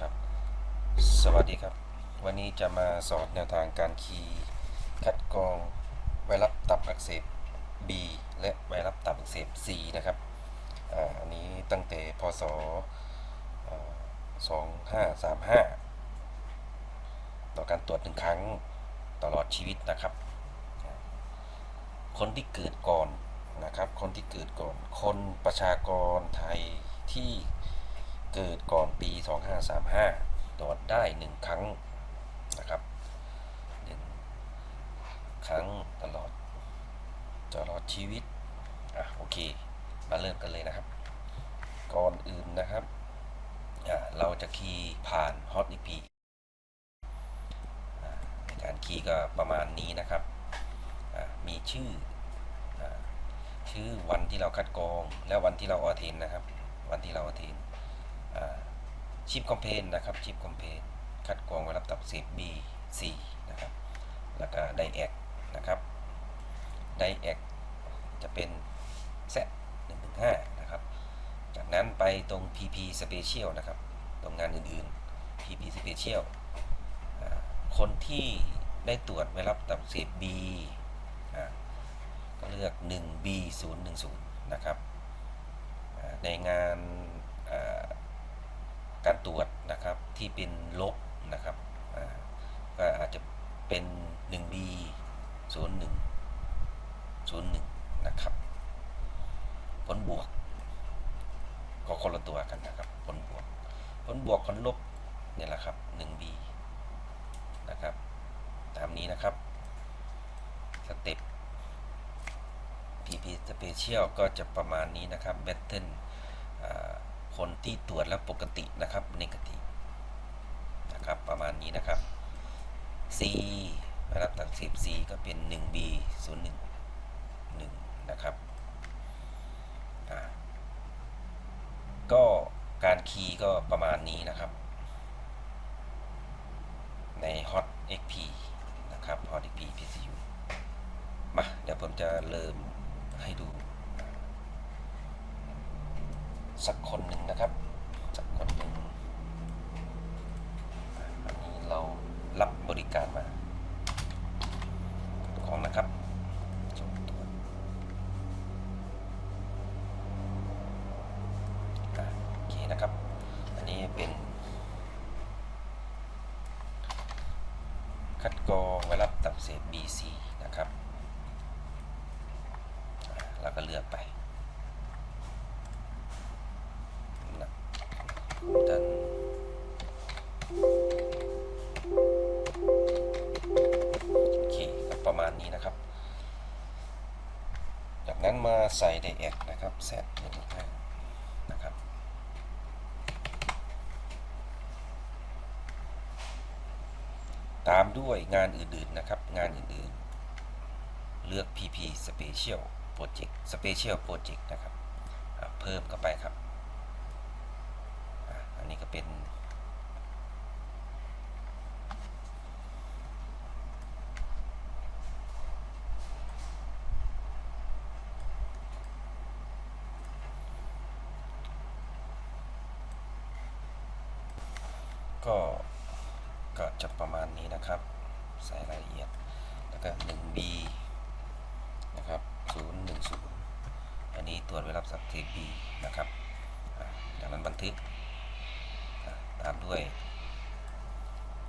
ครับ สวัสดีครับ วันนี้จะมาสอนแนวทางการคีย์คัดกรองไวรัสตับอักเสบ B และไวรัสตับอักเสบ C นะครับอันนี้ตั้งแต่พศ 2535 ต่อการตรวจหนึ่งครั้งตลอดชีวิตนะครับ คนที่เกิดก่อนนะครับ คนที่เกิดก่อน คนประชากรไทยที่ เกิดก่อนปี 2535 ตรวจได้หนึ่งครั้งนะครับหนึ่งครั้งตลอดตลอดชีวิต อะโอเค มาเริ่มกันเลยนะครับ ก่อนอื่นนะครับ อะเราจะคีย์ผ่าน Hot EP อะในการคีย์ก็ประมาณนี้นะครับ อะมีชื่ออชื่อวันที่เราคัดกรองและวันที่เราออเทนนะครับ วันที่เราออเทน ชิปคอมเพนนะครับชิปคอมเพนคัดกรองไวรัสตับเสบ B4 นะครับแล้วก็ไดแอกนะครับไดแอกจะเป็นแซ115นะครับจากนั้นไปตรง PP Special นะครับตรงงานอื่นๆ PP Special คนที่ได้ตรวจไวรัสตับเสบ B ก็เลือก 1B 0 1 0 นะครับในงาน การตรวจนะครับที่เป็นลบนะครับก็อาจจะเป็น 1B 0 1 0 1 นะครับ ผลบวก ก็คนละตัวกันนะครับ ผลบวก ผลบวกผลลบเนี่ยแหละครับ 1B นะครับ ตามนี้นะครับ สเต็ป PP Special ก็จะประมาณนี้นะครับ b a t t l e คนที่ตรวจแล้วปกตินะครับ Negative นะครับประมาณนี้นะครับ C นะครับตัดเสพ C ก็เป็น 1B 0 1 1นะครับก็การคีย์ก็ประมาณนี้นะครับ ใน Hot XP นะครับ Hot XP PCU มา เดี๋ยวผมจะเริ่มให้ดู สักคนหนึ่งนะครับ สักคนหนึ่งอันนี้เรารับบริการมาของนะครับโอเคนะครับ อันนี้เป็นคัดกรองไวรัสตับอักเสบ BC นะครับ แล้วก็เลือกไปนะ ดันโอเคก็ประมาณนี้นะครับ จากนั้นมาใส่ไดแอกนะครับแซดหนึ่งห้านะครับตามด้วยงานอื่นๆนะครับ งานอื่นๆ เลือก PP Special Project Special Project นะครับ เพิ่มเข้าไปครับอะอันนี้ก็เป็น ก็ก็จะประมาณนี้นะครับ ใส่รายละเอียด แล้วก็ 1B นะครับ 010 อันนี้ตรวจไว้รัสสับเทบีนะครับจากนั้นบันทึก ตามด้วย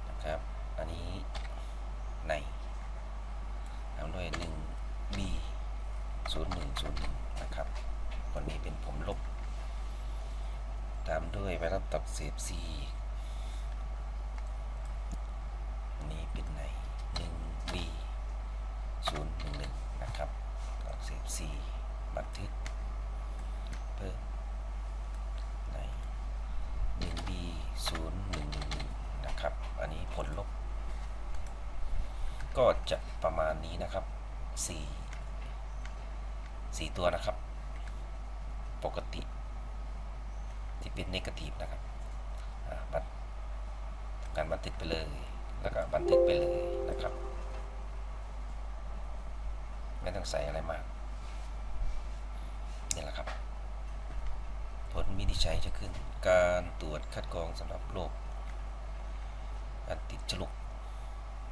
นะครับ อันนี้ในตามด้วย 1B 0101นะครับคนนี้เป็นผมลบ ตามด้วยไวรัสตับเสบ C อันนี้เป็นใน 1B 0 1 1นะครับอักเสบ C บันทึกเพิ่มใน 1B 0 1 1 1นะครับ อันนี้ผลลบ ก็จะประมาณนี้นะครับ4 4ตัวนะครับ ปกติ ที่เป็นนกาทีฟนะครับบันการบันทึกไปเลย แล้วก็บันทึกไปเลยนะครับ ไม่ต้องใส่อะไรมากนี่แหละครับ ผลวินิจฉัยจะขึ้น การตรวจคัดกรองสำหรับโรคการติดฉลุก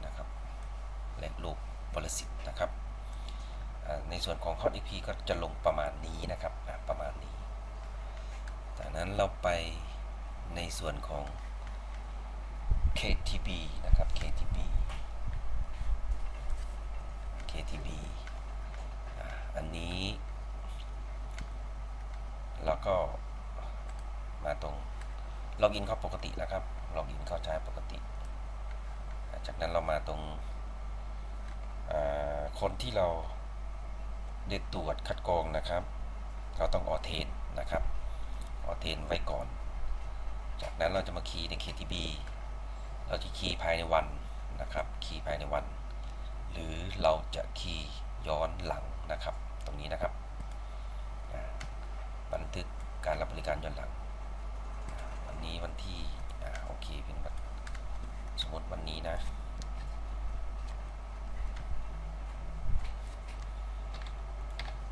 นะครับและโรคปรสิตนะครับอ่า ในส่วนของ Hot XP ก็จะลงประมาณนี้นะครับประมาณนี้ จากนั้นเราไปในส่วนของ KTB นะครับ KTB KTB อันนี้ แล้วก็มาตรงล็อกอินเข้าปกติแล้วครับล็อกอินเข้าใช้ปกติ จากนั้นเรามาตรงคนที่เรา ได้ตรวจคัดกรองนะครับ เราต้องออเทนนะครับออเทนไว้ก่อน จากนั้นเราจะมาคีย์ใน KTB เราจะคีย์ภายในวันนะครับ คีย์ภายในวัน หรือเราจะคีย์ย้อนหลังนะครับ ตรงนี้นะครับอ่าบันทึกการรับบริการย้อนหลังอ่าวันนี้วันที่อ่าโอเคเป็นวันสมมติวันนี้นะ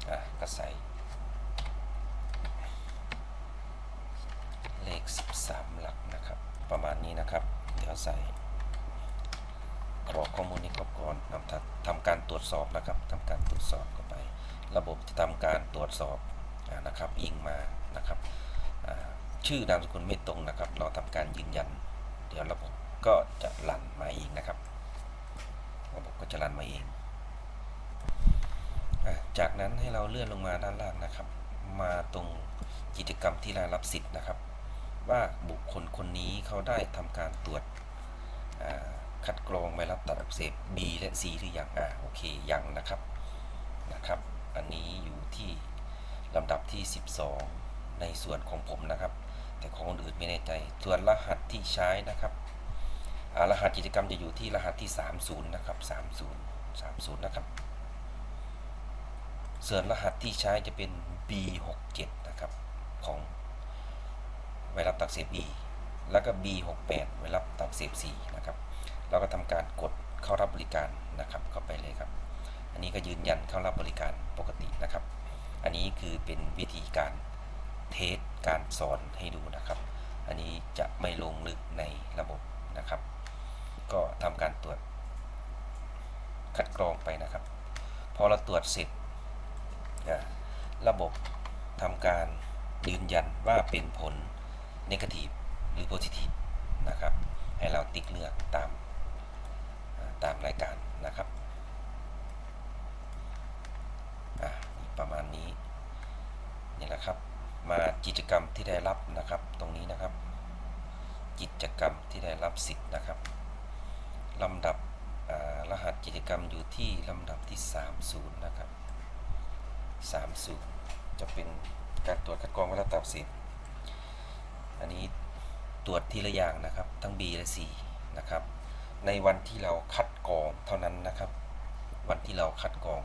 อะ ก็ใส่ เลข 13 หลักนะครับ ประมาณนี้นะครับ เดี๋ยวใส่กรอกข้อมูลนี้ครบก่อนนำทำทำการตรวจสอบนะครับทำการตรวจสอบเข้าไป ระบบจะทำการตรวจสอบนะครับอิงมานะครับชื่อนามสกุลไม่ตรงนะครับ เราทำการยืนยัน เดี๋ยวระบบก็จะรันมาเองนะครับระบบก็จะรันมาเอง จากนั้นให้เราเลื่อนลงมาด้านล่างนะครับ มาตรงกิจกรรมที่รายรับสิทธิ์นะครับ ว่าบุคคลคนนี้เขาได้ทำการตรวจคัดกรองไวรัสตับอักเสบ B และ C หรือยังอ่าโอเคยังนะครับนะครับ อันนี้อยู่ที่ลำดับที่ 12 ในส่วนของผมนะครับ แต่ของคนอื่นไม่แน่ใจส่วนรหัสที่ใช้นะครับรหัสกิจกรรมจะอยู่ที่รหัสที่ 30 นะครับ 30 30 นะครับ ส่วนรหัสที่ใช้จะเป็น B67 นะครับ ของไวรัสตับอักเสบ B แล้วก็ B68 ไวรัสตับอักเสบ C นะครับ เราก็ทำการกดเข้ารับบริการนะครับเข้าไปเลยครับ อันนี้ก็ยืนยันเข้ารับบริการปกตินะครับ อันนี้คือเป็นวิธีการเทสการสอนให้ดูนะครับ อันนี้จะไม่ลงลึกในระบบนะครับ ก็ทำการตรวจคัดกรองไปนะครับ พอเราตรวจเสร็จ ระบบทำการยืนยันว่าเป็นผล negative หรือ positive นะครับ ให้เราติ๊กเลือกตามตามรายการนะครับประมาณนี้นี่แหละครับ มากิจกรรมที่ได้รับนะครับ ตรงนี้นะครับ กิจกรรมที่ได้รับสิทธิ์นะครับลำดับรหัสกิจกรรมอยู่ที่ลำดับที่ 30 นะครับ 30 จะเป็นการตรวจคัดกรองไวรัสตับอักเสบอันนี้ตรวจทีละอย่างนะครับ ทั้ง B และ C นะครับ ในวันที่เราคัดกรองเท่านั้นนะครับ วันที่เราคัดกรอง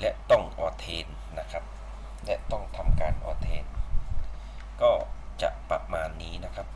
และต้องออเทนนะครับ และต้องทำการออเทน ก็จะประมาณนี้นะครับ